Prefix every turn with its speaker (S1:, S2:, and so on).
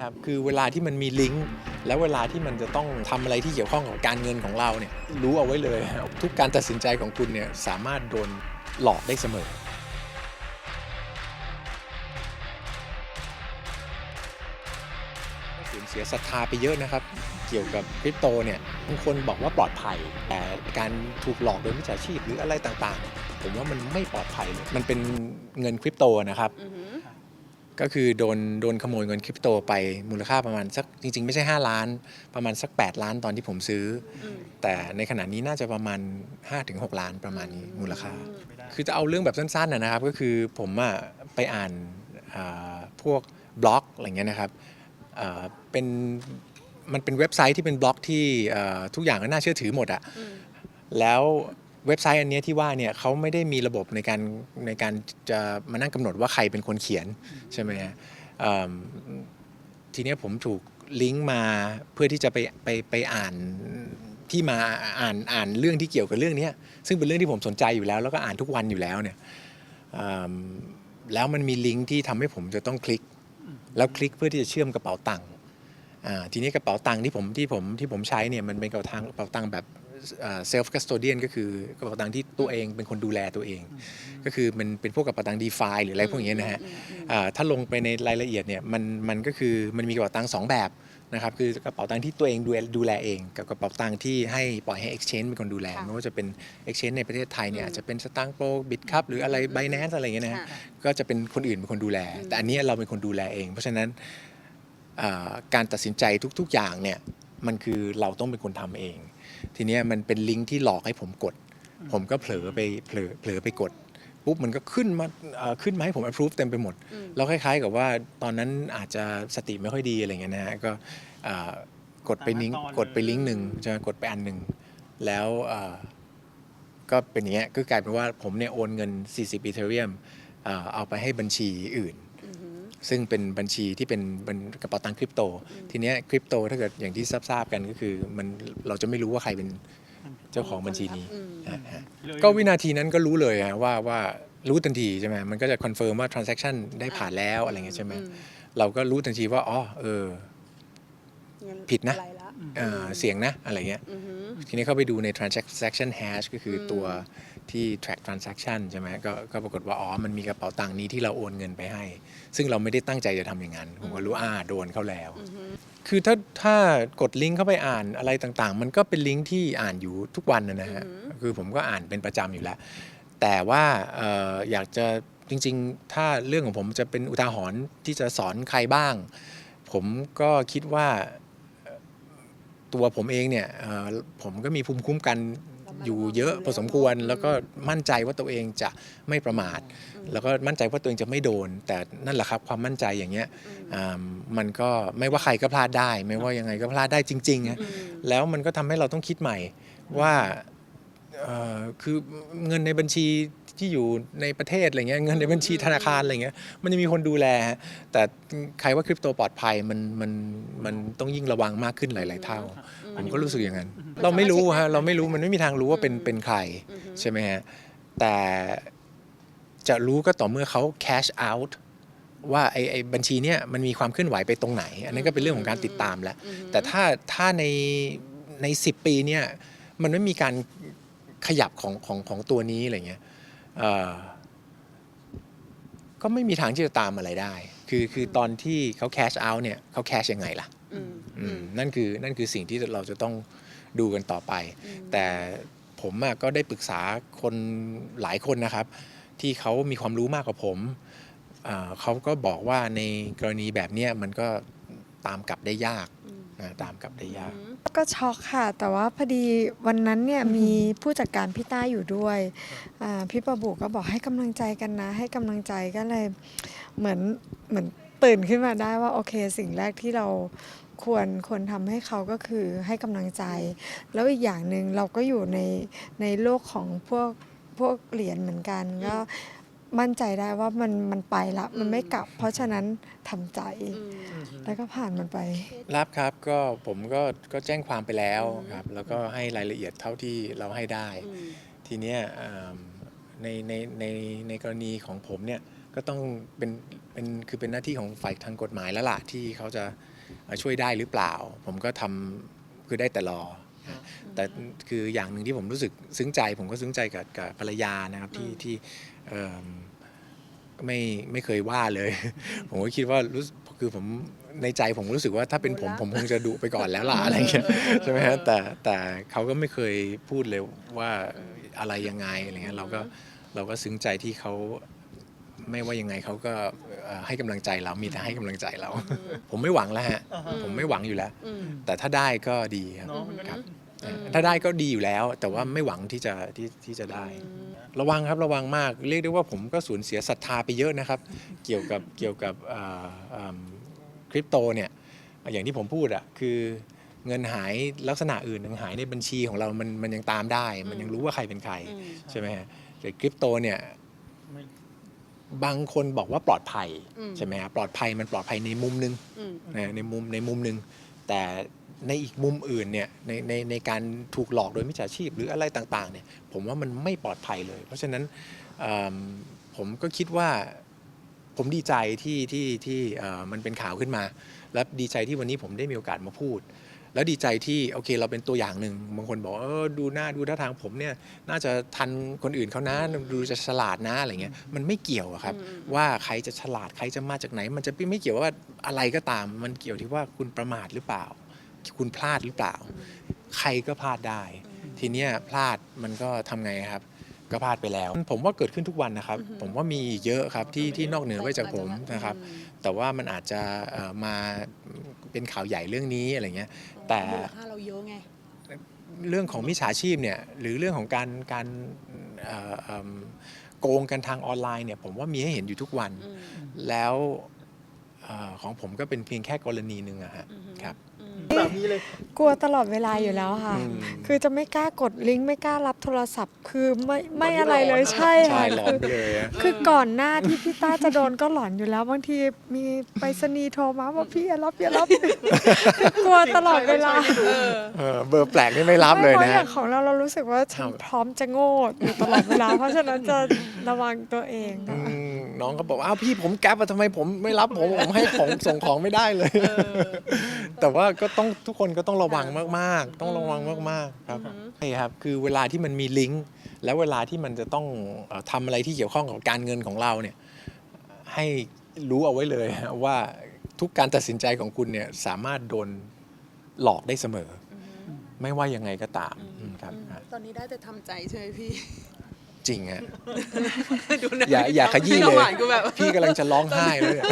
S1: ครับคือเวลาที่มันมีลิงก์แล้วเวลาที่มันจะต้องทำอะไรที่เกี่ยวข้องกับการเงินของเราเนี่ยรู้เอาไว้เลยครับทุกการตัดสินใจของคุณเนี่ยสามารถโดนหลอกได้เสมอสูญเสียศรัทธาไปเยอะนะครับ เกี่ยวกับคริปโตเนี่ยบางคนบอกว่าปลอดภัย แต่การถูกหลอกโดยมิจฉาชีพหรืออะไรต่างๆ ผมว่ามันไม่ปลอดภัยเลยมันเป็นเงินคริปโตนะครับ
S2: อือหือ
S1: ก็คือโดนโดนขโมยเงินคริปโตไปมูลค่าประมาณสักจริง ๆ ไม่ใช่ 5 ล้าน ประมาณสัก 8 ล้านตอนที่ผมซื้อ
S2: อืม
S1: แต่ในขณะนี้น่าจะประมาณ 5-6 ล้านประมาณนี้มูลค่า
S2: อืม
S1: คือจะเอาเรื่องแบบสั้นๆนะนะครับ ก็คือผมอะไปอ่านอ่าพวกบล็อกอะไรเงี้ยนะครับอ่าเป็นมันเป็นเว็บไซต์ที่เป็นบล็อกที่อ่าทุกอย่างก็น่าเชื่อถือหมดอะ
S2: อืม
S1: แล้ว เว็บไซต์อันเนี้ยที่ว่าเนี่ยเขาไม่ได้มีระบบในการในการจะมานั่งกำหนดว่าใครเป็นคนเขียนใช่ไหมฮะอืมทีเนี้ยผมถูกลิงก์มาเพื่อที่จะไปไปไปอ่านที่มาอ่านอ่านเรื่องที่เกี่ยวกับเรื่องเนี้ยซึ่งเป็นเรื่องที่ผมสนใจอยู่แล้ว แล้วก็อ่านทุกวันอยู่แล้วเนี่ยอืมแล้วมันมีลิงก์ที่ทำให้ผมจะต้องคลิก แล้วคลิกเพื่อที่จะเชื่อมกระเป๋าตังค์อ่าทีนี้กระเป๋าตังค์ที่ผมที่ผมที่ผมใช้เนี่ยมันเป็นกระเป๋าตังค์กระเป๋าตังค์แบบ เซลฟ์คัสโตเดียนก็คือกระเป๋าตังค์ที่ตัวเองเป็นคนดูแลตัวเอง ก็คือมันเป็นพวกกระเป๋าตังค์ดีฟาหรืออะไรพวกนี้นะฮะ
S2: อืมอืม
S1: อ่าถ้าลงไปในรายละเอียดเนี่ยมันมันก็คือมันมีกระเป๋าตังค์สองแบบนะครับคือกระเป๋าตังค์ที่ตัวเองดูแลดูแลเอง กับกระเป๋าตังค์ที่ให้ปล่อยให้ Exchange เป็นคนดูแล
S2: ค่ะ
S1: ไม่ว่าจะเป็น Exchange ในประเทศไทยเนี่ย
S2: อืม
S1: อาจจะเป็นสตางค์โปรบิตครับหรืออะไร
S2: อืม
S1: ไบแนนซ์อะไรอย่างเงี้ยนะฮะ
S2: ค่ะ
S1: ก็จะเป็นคนอื่นเป็นคนดูแล
S2: อืม
S1: แต่อันเนี้ยเราเป็นคนดูแลเอง เพราะฉะนั้นอ่าการตัดสินใจทุก ๆอย่างเนี่ยมันคือเราต้องเป็นคนทำเอง ทีเนี้ยมันเป็นลิงก์ที่หลอกให้ผมกด ผมก็เผลอไปเผลอเผลอไปกดปุ๊บมันก็ขึ้นมาเอ่อขึ้นมาให้ผม approve เต็มไปหมด
S2: อืม
S1: แล้วคล้ายๆกับว่าตอนนั้นอาจจะสติไม่ค่อยดีอะไรเงี้ยนะฮะก็อ่ากดไปลิงก์
S3: ตามขั้นตอน
S1: กดไปลิงก์หนึ่งจะกดไปอันหนึ่งแล้วอ่าก็เป็นอย่างเงี้ยก็กลายเป็นว่าผมเนี่ยโอนเงิน 40อีเทเรียมเอาไปให้บัญชีอื่น
S2: อือหือ
S1: ซึ่งเป็นบัญชีที่เป็นเป็นกระเป๋าตังค์คริปโต ทีเนี้ยคริปโตถ้าเกิดอย่างที่ทราบๆกันก็คือมันเราจะไม่รู้ว่าใครเป็นเจ้าของบัญชีนี้
S2: อืม
S1: นะฮะ
S3: เลย
S1: ก็วินาทีนั้นก็รู้เลยฮะว่าว่ารู้ทันทีใช่ไหมมันก็จะคอนเฟิร์มว่า transaction ได้ผ่านแล้วอะไรเงี้ยใช่ไหม
S2: อื
S1: เราก็รู้ทันทีว่าอ๋อเออ
S2: งั้
S1: ผิดนะ
S2: อะไรล
S1: เอ่อเสียงนะอะไรเงี้ย
S2: อือหือ
S1: ทีนี้เข้าไปดูใน transaction hash ก็คืออ
S2: ม
S1: ตัวที่ track transaction ใช่ไหมก็ก็ปรากฏว่าอ๋อมันมีกระเป๋าตังค์นี้ที่เราโอนเงินไปให้ ซึ่งเราไม่ได้ตั้งใจจะทำอย่างนั้น ผมก็รู้อ่าโดนเข้าแล้ว
S2: อือหือ
S1: คือถ้าถ้ากดลิงก์เข้าไปอ่านอะไรต่างๆ มันก็เป็นลิงก์ที่อ่านอยู่ทุกวันนะนะฮะ
S2: อือหือ
S1: คือผมก็อ่านเป็นประจำอยู่แล้ว แต่ว่าเอ่ออยากจะจริง ๆ ถ้าเรื่องของผมจะเป็นอุทาหรณ์ที่จะสอนใครบ้าง ผมก็คิดว่าเอ่อ ตัวผมเองเนี่ยเอ่อผมก็มีภูมิคุ้มกันอยู่เยอะพอสมควรแล้วก็มั่นใจว่าตัวเองจะไม่ประมาท แล้วก็มั่นใจว่าตัวเองจะไม่โดน แต่นั่นแหละครับความมั่นใจอย่างเงี้ยอ่ามันก็ไม่ว่าใครก็พลาดได้ ไม่ว่ายังไงก็พลาดได้จริงๆฮะ
S2: อืม
S1: แล้วมันก็ทำให้เราต้องคิดใหม่ว่าเอ่อคือเงินในบัญชี ที่อยู่ในประเทศอะไรเงี้ยเงินในบัญชีธนาคารอะไรเงี้ยมันจะมีคนดูแลฮะแต่ใครว่าคริปโตปลอดภัยมันมันมันต้องยิ่งระวังมากขึ้นหลาย ๆ เท่า ผมก็รู้สึกอย่างนั้น เราไม่รู้ฮะเราไม่รู้มันไม่มีทางรู้ว่าเป็นเป็นใคร
S2: อือหือ
S1: ใช่ไหมฮะแต่จะรู้ก็ต่อเมื่อเขา cash out ว่าไอ้ไอ้บัญชีเนี้ยมันมีความเคลื่อนไหวไปตรงไหน อันนี้นก็เป็นเรื่องของการติดตามแล้ว
S2: อือหือ
S1: แต่ถ้าถ้าในในสิปีเนี่ยมันไม่มีการขยับของของของตัวนี้อะไรเงี้ยเอ่อ ก็ไม่มีทางที่จะตามอะไรได้ คือคือตอนที่เขา cash out เนี่ยเขา cash ยังไงล่ะ
S2: อืม
S1: อืมนั่นคือนั่นคือสิ่งที่เราจะต้องดูกันต่อไป แต่ผมอะก็ได้ปรึกษาคนหลายคนนะครับ ที่เขามีความรู้มากกว่าผมอ่าเขาก็บอกว่าในกรณีแบบเนี้ยมันก็ตามกลับได้ยากนะตามกลับได้ยาก
S4: ก็ช็อกค่ะ แต่ว่าพอดีวันนั้นเนี่ยมีผู้จัดการพี่ต้าอยู่ด้วยอ่าพี่ประบุก็บอกให้กำลังใจกันนะ ให้กำลังใจก็เลยเหมือนเหมือนตื่นขึ้นมาได้ว่าโอเคสิ่งแรกที่เราควรควรทำให้เขาก็คือให้กำลังใจ แล้วอีกอย่างหนึ่งเราก็อยู่ในในโลกของพวกพวกเหรียญเหมือนกันก็ มั่นใจได้ว่ามันมันไปละมันไม่กลับ เพราะฉะนั้นทำใจ
S2: อืม
S4: แล้วก็ผ่านมันไป
S1: รับครับก็ผมก็ก็แจ้งความไปแล้วครับ แล้วก็ให้รายละเอียดเท่าที่เราให้ได้
S2: อืม
S1: ทีเนี้ยอ่าในในในในกรณีของผมเนี่ยก็ต้องเป็นเป็นคือเป็นหน้าที่ของฝ่ายทางกฎหมายแล้วล่ะที่เขาจะเอ่อช่วยได้หรือเปล่า ผมก็ทำคือได้แต่รอ แต่คืออย่างหนึ่งที่ผมรู้สึกซึ้งใจ ผมก็ซึ้งใจกับกับภรรยานะครับที่ที่เอิ่ม ไม่ไม่เคยว่าเลย ผมก็คิดว่ารู้สึกคือผมในใจผมรู้สึกว่าถ้าเป็นผมผมคงจะดุไปก่อนแล้วล่ะอะไรเงี้ยใช่ไหมฮะแต่แต่เขาก็ไม่เคยพูดเลยว่าอะไรยังไงอะไรเงี้ยเราก็เราก็ซึ้งใจที่เขาไม่ว่ายังไงเขาก็เอ่อให้กำลังใจเรา มีแต่ให้กำลังใจเรา ผมไม่หวังแล้วฮะ
S3: อ่าฮะ
S1: ผมไม่หวังอยู่แล้ว
S2: อืม
S1: แต่ถ้าได้ก็ดีครับ
S3: เนาะมันก็
S1: ครับ
S2: อืม
S1: ถ้าได้ก็ดีอยู่แล้ว แต่ว่าไม่หวังที่จะที่ที่จะได้ ระวังครับระวังมาก เรียกได้ว่าผมก็สูญเสียศรัทธาไปเยอะนะครับ เกี่ยวกับเกี่ยวกับอ่าอ่าคริปโตเนี่ยอย่างที่ผมพูดอะคือเงินหายลักษณะอื่นยังหายในบัญชีของเรา มันมันยังตามได้ มันยังรู้ว่าใครเป็นใคร
S2: อืม
S1: ใช่ไหมฮะแต่คริปโตเนี่ย
S3: ไม่
S1: บางคนบอกว่าปลอดภัย
S2: อืม
S1: ใช่ไหมฮะปลอดภัยมันปลอดภัยในมุมนึง
S2: อืม
S1: นะในมุมในมุมหนึ่งแต่ ในอีกมุมอื่นเนี่ยในในในการถูกหลอกโดยมิจฉาชีพหรืออะไรต่างๆเนี่ยผมว่ามันไม่ปลอดภัยเลย เพราะฉะนั้นเอิ่มผมก็คิดว่าผมดีใจที่ที่ที่เอ่อมันเป็นข่าวขึ้นมา และดีใจที่วันนี้ผมได้มีโอกาสมาพูด แล้วดีใจที่โอเคเราเป็นตัวอย่างหนึ่งบางคนบอกว่าเออดูหน้าดูท่าทางผมเนี่ยน่าจะทันคนอื่นเขานะดูจะฉลาดนะอะไรเงี้ยมันไม่เกี่ยวอะครับ ว่าใครจะฉลาดใครจะมาจากไหน มันจะไม่เกี่ยวว่าอะไรก็ตาม มันเกี่ยวที่ว่าคุณประมาทหรือเปล่า คุณพลาดหรือเปล่า ใครก็พลาดได้ ทีเนี้ยพลาดมันก็ทำไงครับ ก็พลาดไปแล้ว ผมว่าเกิดขึ้นทุกวันนะครับผมว่ามีเยอะครับที่ที่นอกเหนือไปจากผมนะครับ แต่ว่ามันอาจจะเอ่อมาเป็นข่าวใหญ่เรื่องนี้อะไรเงี้ย แต่
S2: มูลค่าเราเยอะไง
S1: เรื่องของมิจฉาชีพเนี่ยหรือเรื่องของการการเอ่อเอิ่มโกงกันทางออนไลน์เนี่ยผมว่ามีให้เห็นอยู่ทุกวัน
S2: อืม
S1: แล้ว เออของผมก็เป็นเพียงแค่กรณีหนึ่งอะฮะ
S2: อือฮึ
S1: ครับ
S2: อืม
S3: แบบนี้เลย
S4: กลัวตลอดเวลาอยู่แล้วค่ะ
S1: อืม
S4: คือจะไม่กล้ากดลิงก์ไม่กล้ารับโทรศัพท์ คือไม่ไม่
S3: ตอนนี้
S4: อะไรเลย
S3: หลอน
S4: ใช่
S1: ใช่
S4: ค่ะ
S1: หลอ
S4: คื
S1: น
S4: อ
S1: ไปเลยอะ
S4: คือก่อนหน้าที่พี่ต้าจะโดนก็หลอนอยู่แล้วบางทีมีไปรษณีย์โทรมาว่าพี่อย่ารับอย่ารับคือกลัวตลอดเวลา
S2: เออ
S1: เออเบอร์แปลกนี่ไม่รับเลย
S4: ไม่
S1: นะ
S4: พราอย่างของเราเรารู้สึกว่าฉัน
S1: ครับ
S4: พร้อมจะโง่อยู่ตลอดเวลา เพราะฉะนั้นจะระวังตัวเอง
S1: อื
S4: ค่ะ
S1: ม น้องก็บอกว่าอ้าวพี่ผมแก๊ปอะทำไมผมไม่รับผมผมให้ของส่งของไม่ได้เลย แต่ว่าก็ต้องทุกคนก็ต้องระวังมากๆ ต้องระวังมากๆครับใช่ครับคือเวลาที่มันมีลิงก์แล้วเวลาที่มันจะต้องเอ่อทำอะไรที่เกี่ยวข้องกับการเงินของเราเนี่ยให้รู้เอาไว้เลยฮะว่าทุกการตัดสินใจของคุณเนี่ยสามารถโดนหลอกได้เสมออไม่ว่ายังไงก็ตามอืมครับฮะ
S2: ตอนนี้ได้แต่ทำใจใช่ไหมพี่
S1: จริงฮะ
S2: ดูนะ
S1: อย่าอย่าขยี้
S2: พี่
S1: เลย
S2: น้ำหวานกูแบบ
S1: พี่กำลังจะร้องไห้เลยเนี่ย